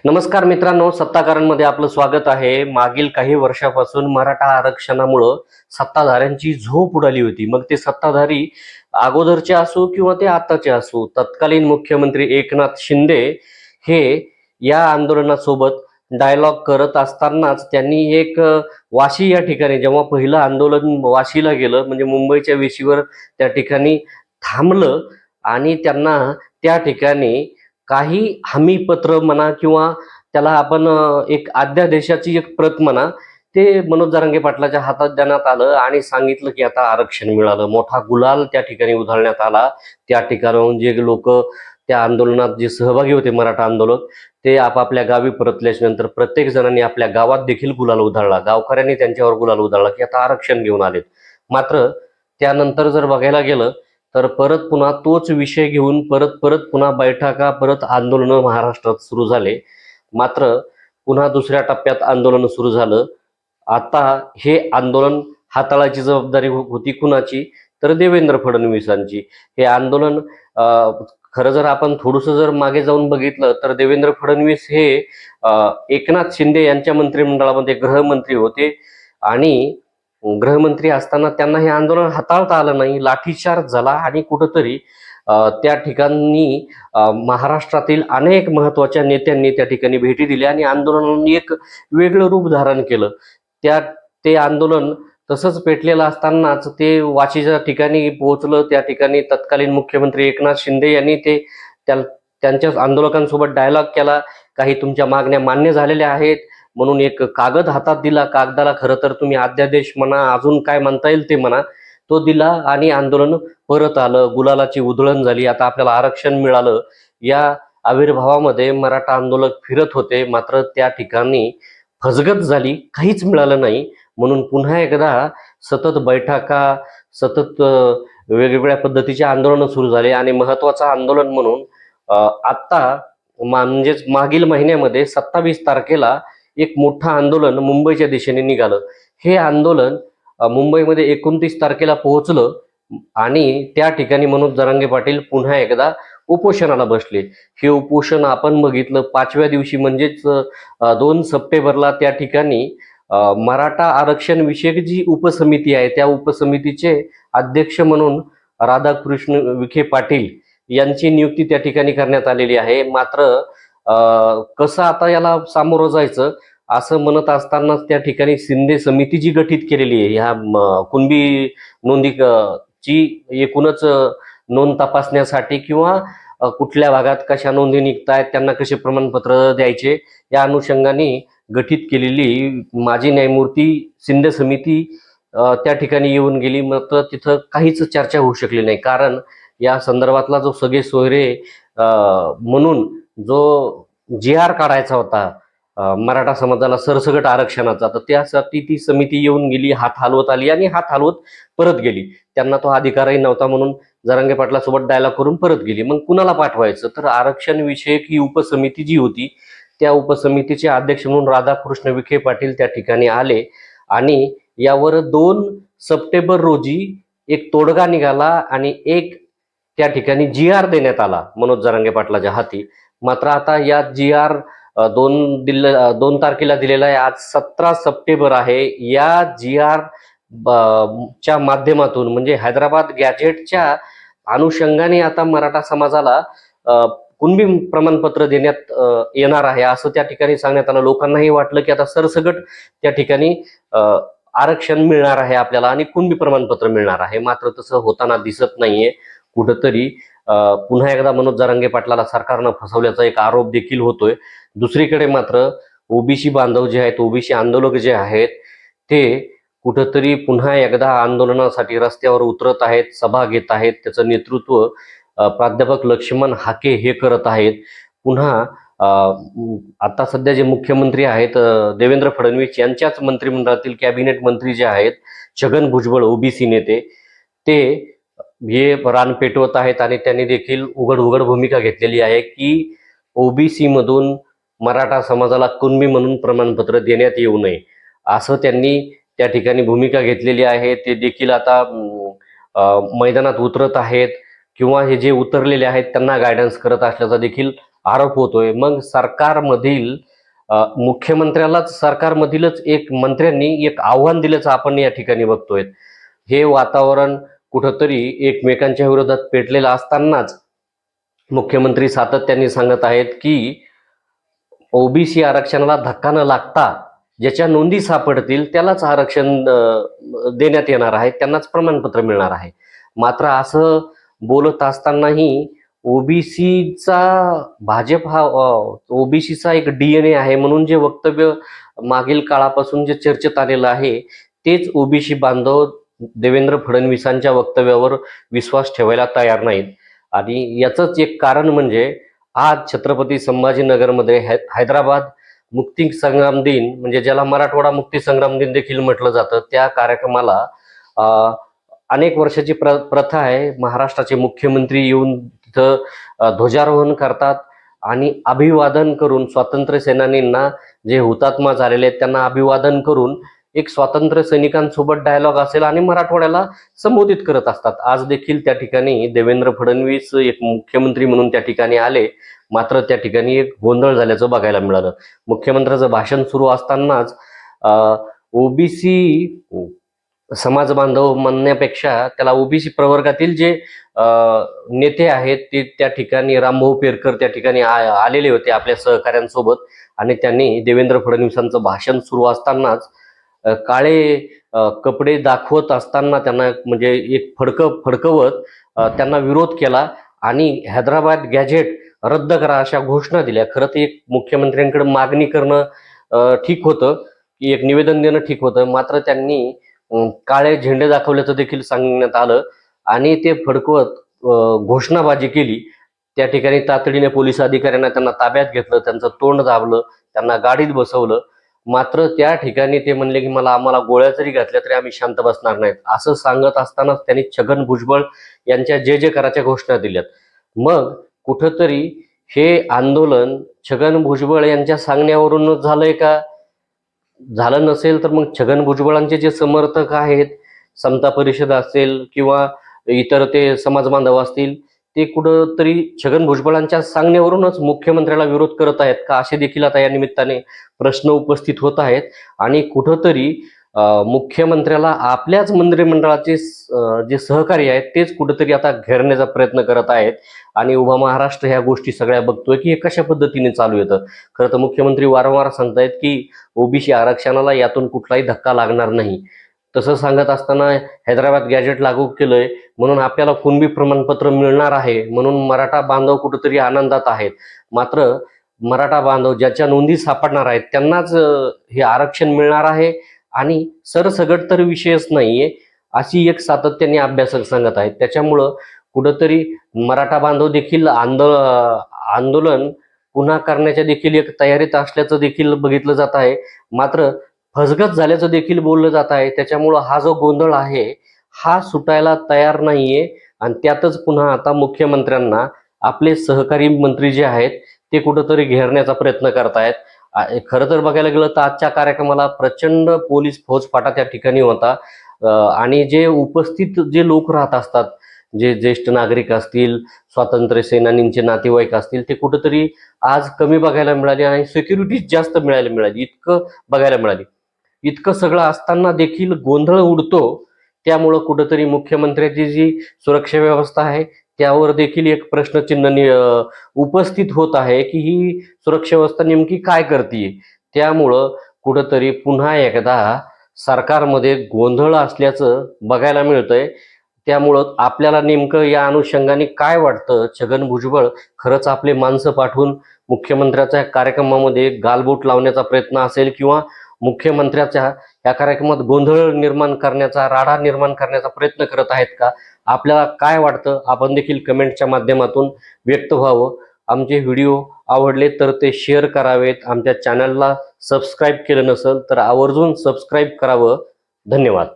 नमस्कार मित्रांनो सत्ताकारांमध्ये आपलं स्वागत आहे. मागील काही वर्षापासून मराठा आरक्षणामुळं सत्ताधाऱ्यांची झोप उडाली होती. मग ते सत्ताधारी अगोदरचे असो किंवा ते आताचे असो तत्कालीन मुख्यमंत्री एकनाथ शिंदे हे या आंदोलनासोबत डायलॉग करत असतानाच त्यांनी एक वाशी या ठिकाणी जेव्हा पहिलं आंदोलन वाशीला गेलं म्हणजे मुंबईच्या वेशीवर त्या ठिकाणी थांबलं आणि त्यांना त्या ठिकाणी काही हमीपत्र म्हणा किंवा त्याला आपण एक अध्यादेशाची एक प्रत म्हणा ते मनोज जरंगे पाटलाच्या हातात देण्यात आलं आणि सांगितलं की आता आरक्षण मिळालं. मोठा गुलाल त्या ठिकाणी उधळण्यात आला. त्या ठिकाणाहून जे लोक त्या आंदोलनात जे सहभागी होते मराठा आंदोलक ते आपापल्या गावी परतल्याच्या नंतर प्रत्येक जणांनी आपल्या गावात देखील गुलाल उधळला. गावकऱ्यांनी त्यांच्यावर गुलाल उधळला की आता आरक्षण घेऊन आलेत. मात्र त्यानंतर जर बघायला गेलं तर परत पुन्हा तोच विषय घेऊन परत परत पुन्हा बैठका परत आंदोलनं महाराष्ट्रात सुरू झाले. मात्र पुन्हा दुसऱ्या टप्प्यात आंदोलन सुरू झालं. आता हे आंदोलन हाताळायची जबाबदारी हो-, होती कुणाची? तर देवेंद्र फडणवीसांची. हे आंदोलन खरं जर आपण थोडंसं जर मागे जाऊन बघितलं तर देवेंद्र फडणवीस हे एकनाथ शिंदे यांच्या मंत्रिमंडळामध्ये गृहमंत्री होते. आणि गृहमंत्री असताना त्यांना हे आंदोलन हाताळता आलं नाही लाठीचार्ज झाला आणि कुठंतरी त्या ठिकाणी महाराष्ट्रातील अनेक महत्त्वाच्या नेत्यांनी त्या ठिकाणी भेटी दिल्या आणि आंदोलनाने एक वेगळं रूप धारण केलं. त्या ते आंदोलन तसंच पेटलेलं असतानाच ते वाशीच्या ठिकाणी पोहोचलं त्या ठिकाणी तत्कालीन मुख्यमंत्री एकनाथ शिंदे यांनी ते त्या त्यांच्या आंदोलकांसोबत डायलॉग केला. काही तुमच्या मागण्या मान्य झालेल्या आहेत म्हणून एक कागद हातात दिला. कागदाला खरं तर तुम्ही अध्यादेश म्हणा अजून काय म्हणता येईल ते म्हणा तो दिला आणि आंदोलन परत आलं. गुलालाची उधळण झाली. आता आपल्याला आरक्षण मिळालं. या आविर्भावामध्ये मराठा आंदोलक फिरत होते. मात्र त्या ठिकाणी फसगत झाली. काहीच मिळालं नाही. म्हणून पुन्हा एकदा सतत बैठका सतत वेगवेगळ्या पद्धतीचे आंदोलनं सुरू झाले. आणि महत्वाचं आंदोलन म्हणून आत्ता मा- म्हणजेच मागील महिन्यामध्ये सत्तावीस तारखेला एक मोठं आंदोलन मुंबईच्या दिशेने निघालं. हे आंदोलन मुंबईमध्ये एकोणतीस तारखेला पोहोचलं आणि त्या ठिकाणी मनोज जरांगे पाटील पुन्हा एकदा उपोषणाला बसले. हे उपोषण आपण बघितलं पाचव्या दिवशी म्हणजेच दोन सप्टेंबरला त्या ठिकाणी मराठा आरक्षण विषयक जी उपसमिती आहे त्या उपसमितीचे अध्यक्ष म्हणून राधाकृष्ण विखे पाटील यांची नियुक्ती त्या ठिकाणी करण्यात आलेली आहे. मात्र कसं आता याला सामोरं जायचं? असं म्हणत असतानाच त्या ठिकाणी शिंदे समिती जी गठीत केलेली आहे ह्या कुणबी नोंदी ची एकूणच नोंद तपासण्यासाठी किंवा कुठल्या भागात कशा नोंदी निघतायत त्यांना कसे प्रमाणपत्र द्यायचे या अनुषंगाने गठीत केलेली माजी न्यायमूर्ती शिंदे समिती त्या ठिकाणी येऊन गेली. मात्र तिथं काहीच चर्चा होऊ शकली नाही. कारण या संदर्भातला जो सगळे सोयरे म्हणून जो जी आर काढायचा होता मराठा समाजाला सरसगट आरक्षणाचा तर त्यासाठी ती समिती येऊन गेली हात हलवत आली आणि हात हलवत परत गेली. त्यांना तो अधिकारही नव्हता म्हणून जरांगे पाटलासोबत डायलॉग करून परत गेली. मग कुणाला पाठवायचं? तर आरक्षण विषयक ही उपसमिती जी होती त्या उपसमितीचे अध्यक्ष म्हणून राधाकृष्ण विखे पाटील त्या ठिकाणी आले आणि यावर दोन सप्टेंबर रोजी एक तोडगा निघाला आणि एक त्या ठिकाणी जी आर देण्यात आला मनोज जरांगे पाटलाच्या हाती. मात्र आता या जी आर दोन दिल दोन तारखेला दिलेला आहे. आज सतरा सप्टेंबर आहे. या जी आर च्या माध्यमातून म्हणजे हैदराबाद गॅजेटच्या अनुषंगाने आता मराठा समाजाला कुणबी प्रमाणपत्र देण्यात येणार आहे असं त्या ठिकाणी सांगण्यात आलं. लोकांनाही वाटलं की आता सरसगट त्या ठिकाणी आरक्षण मिळणार आहे आपल्याला आणि कुणबी प्रमाणपत्र मिळणार आहे. मात्र तसं होताना दिसत नाहीये. कुठंतरी पुन्हा एकदा मनोज जरांगे पाटलाला सरकारनं फसवल्याचा एक आरोप देखील होतोय. दुसरीकडे मात्र ओबीसी बांधव जे आहेत ओबीसी आंदोलक जे आहेत ते कुठंतरी पुन्हा एकदा आंदोलनासाठी रस्त्यावर उतरत आहेत सभा घेत आहेत. त्याचं नेतृत्व प्राध्यापक लक्ष्मण हाके हे करत आहेत. पुन्हा आता सध्या जे मुख्यमंत्री आहेत देवेंद्र फडणवीस यांच्याच मंत्रिमंडळातील कॅबिनेट मंत्री जे आहेत छगन भुजबळ ओबीसी नेते ते हे रान पेटवत आहेत आणि त्यांनी देखील उघड उघड भूमिका घेतलेली आहे की ओबीसी मधून मराठा समाजाला कुणबी म्हणून प्रमाणपत्र देण्यात येऊ नये. असं त्यांनी त्या ठिकाणी भूमिका घेतलेली आहे. ते देखील आता मैदानात उतरत आहेत किंवा हे जे उतरलेले आहेत त्यांना गायडन्स करत असल्याचा देखील आरोप होतोय. मग सरकारमधील मुख्यमंत्र्यालाच सरकारमधीलच एक मंत्र्यांनी एक आव्हान दिल्याचं आपण या ठिकाणी बघतोय. हे वातावरण कुठंतरी एकमेकांच्या विरोधात पेटलेला असतानाच मुख्यमंत्री सातत्याने सांगत आहेत की ओबीसी आरक्षणाला धक्का न लागता ज्याच्या नोंदी सापडतील त्यालाच आरक्षण देण्यात येणार आहे त्यांनाच प्रमाणपत्र मिळणार आहे. मात्र असं बोलत असतानाही ओबीसीचा भाजप हा ओबीसीचा एक डीएनए आहे म्हणून जे वक्तव्य मागील काळापासून जे चर्चेत आलेलं आहे तेच ओबीसी बांधव देवेंद्र फडणवीसांच्या वक्तव्यावर विश्वास ठेवायला तयार नाहीत. आणि याचंच एक कारण म्हणजे आज छत्रपती संभाजीनगरमध्ये है हैदराबाद मुक्ती संग्राम दिन म्हणजे ज्याला मराठवाडा मुक्ती संग्राम दिन देखील म्हटलं जातं त्या कार्यक्रमाला अनेक वर्षाची प्र प्रथा आहे. महाराष्ट्राचे मुख्यमंत्री येऊन तिथं ध्वजारोहण करतात आणि अभिवादन करून स्वातंत्र्य सेनानींना जे हुतात्मा झालेले आहेत त्यांना अभिवादन करून एक स्वातंत्र्य सैनिकांसोबत डायलॉग असेल आणि मराठवाड्याला संबोधित करत असतात. आज देखील त्या ठिकाणी देवेंद्र फडणवीस एक मुख्यमंत्री म्हणून त्या ठिकाणी आले. मात्र त्या ठिकाणी एक गोंधळ झाल्याचं बघायला मिळालं. मुख्यमंत्र्याचं भाषण सुरू असतानाच ओबीसी समाज बांधव म्हणण्यापेक्षा त्याला ओबीसी प्रवर्गातील जे नेते आहेत ते त्या ठिकाणी रामभाऊ पेरकर त्या ठिकाणी आ- आलेले होते आपल्या सहकाऱ्यांसोबत. आणि त्यांनी देवेंद्र फडणवीसांचं भाषण सुरू असतानाच काळे कपडे दाखवत असताना त्यांना म्हणजे एक फडक फडकवत त्यांना विरोध केला आणि हैदराबाद गॅजेट रद्द करा अशा घोषणा दिल्या. खरं तर एक मुख्यमंत्र्यांकडे मागणी करणं ठीक होतं की एक निवेदन देणं ठीक होतं. मात्र त्यांनी काळे झेंडे दाखवल्याचं देखील सांगण्यात आलं आणि ते फडकवत घोषणाबाजी केली. त्या ठिकाणी तातडीने पोलीस अधिकाऱ्यांना त्यांना ताब्यात घेतलं त्यांचं तोंड दाबलं त्यांना गाडीत बसवलं. मात्र त्या ठिकाणी ते म्हणले की मला आम्हाला गोळ्या जरी घातल्या तरी आम्ही शांत बसणार नाहीत. असं सांगत असतानाच त्यांनी छगन भुजबळ यांच्या जे जे कराच्या घोषणा दिल्यात. मग कुठंतरी हे आंदोलन छगन भुजबळ यांच्या सांगण्यावरूनच झालंय का? झालं नसेल तर मग छगन भुजबळांचे जे समर्थक आहेत समता परिषद असेल किंवा इतर ते समाज बांधव असतील ते कुठंतरी छगन भुजबळांच्या सांगण्यावरूनच मुख्यमंत्र्याला विरोध करत आहेत का असे देखील आता या निमित्ताने प्रश्न उपस्थित होत आहेत. आणि कुठंतरी मुख्यमंत्र्याला आपल्याच मंत्रिमंडळाचे जे सहकारी आहेत तेच कुठंतरी आता घेरण्याचा प्रयत्न करत आहेत. आणि उभा महाराष्ट्र ह्या गोष्टी सगळ्या बघतोय की हे कशा पद्धतीने चालू येतं. खरं तर मुख्यमंत्री वारंवार सांगतायत की ओबीसी आरक्षणाला यातून कुठलाही धक्का लागणार नाही. तसं सांगत असताना हैदराबाद गॅजेट लागू केलंय म्हणून आपल्याला कुणबी प्रमाणपत्र मिळणार आहे म्हणून मराठा बांधव कुठेतरी आनंदात आहेत. मात्र मराठा बांधव ज्याच्या नोंदी सापडणार आहेत त्यांनाच हे आरक्षण मिळणार आहे. आणि सरसगट तर विषयच नाहीये अशी एक सातत्याने अभ्यासक सांगत आहेत. त्याच्यामुळं कुठंतरी मराठा बांधव देखील आंदोल आंदोलन पुन्हा करण्याच्या देखील एक तयारीत असल्याचं देखील बघितलं जात आहे. मात्र फसगत झाल्याचं देखील बोललं जात आहे. त्याच्यामुळं हा जो गोंधळ आहे हा सुटायला तयार नाहीये. आणि त्यातच पुन्हा आता मुख्यमंत्र्यांना आपले सहकारी मंत्री जे आहेत ते कुठंतरी घेरण्याचा प्रयत्न करतायत. खरं तर बघायला गेलं तर आजच्या कार्यक्रमाला प्रचंड पोलीस फौजफाटा त्या ठिकाणी होता. आणि जे उपस्थित जे लोक राहत असतात जे ज्येष्ठ नागरिक असतील स्वातंत्र्य सेनानींचे नातेवाईक असतील ते कुठंतरी आज कमी बघायला मिळाली आणि सिक्युरिटी जास्त मिळायला मिळाली. इतकं बघायला मिळाली. इतकं सगळं असताना देखील गोंधळ उडतो. त्यामुळं कुठंतरी मुख्यमंत्र्याची जी सुरक्षा व्यवस्था आहे त्यावर देखील एक प्रश्नचिन्ह नि- उपस्थित होत आहे की ही सुरक्षा व्यवस्था नेमकी काय करते त्यामुळं कुठंतरी पुन्हा एकदा सरकारमध्ये गोंधळ असल्याचं बघायला मिळतंय. त्यामुळं आपल्याला नेमकं या अनुषंगाने काय वाटतं? छगन भुजबळ खरंच आपले माणसं पाठवून मुख्यमंत्र्याच्या कार्यक्रमामध्ये गालबोट लावण्याचा प्रयत्न असेल किंवा मुख्यमंत्र्याच्या या कार्यक्रमात गोंधळ निर्माण करण्याचा राडा निर्माण करण्याचा प्रयत्न करत आहेत का? आपल्याला काय वाटतं? आपण देखील कमेंटच्या माध्यमातून व्यक्त व्हावं. आमचे व्हिडिओ आवडले तर ते शेअर करावेत. आमच्या चॅनलला सबस्क्राईब केलं नसेल तर आवर्जून सबस्क्राईब करावं. धन्यवाद.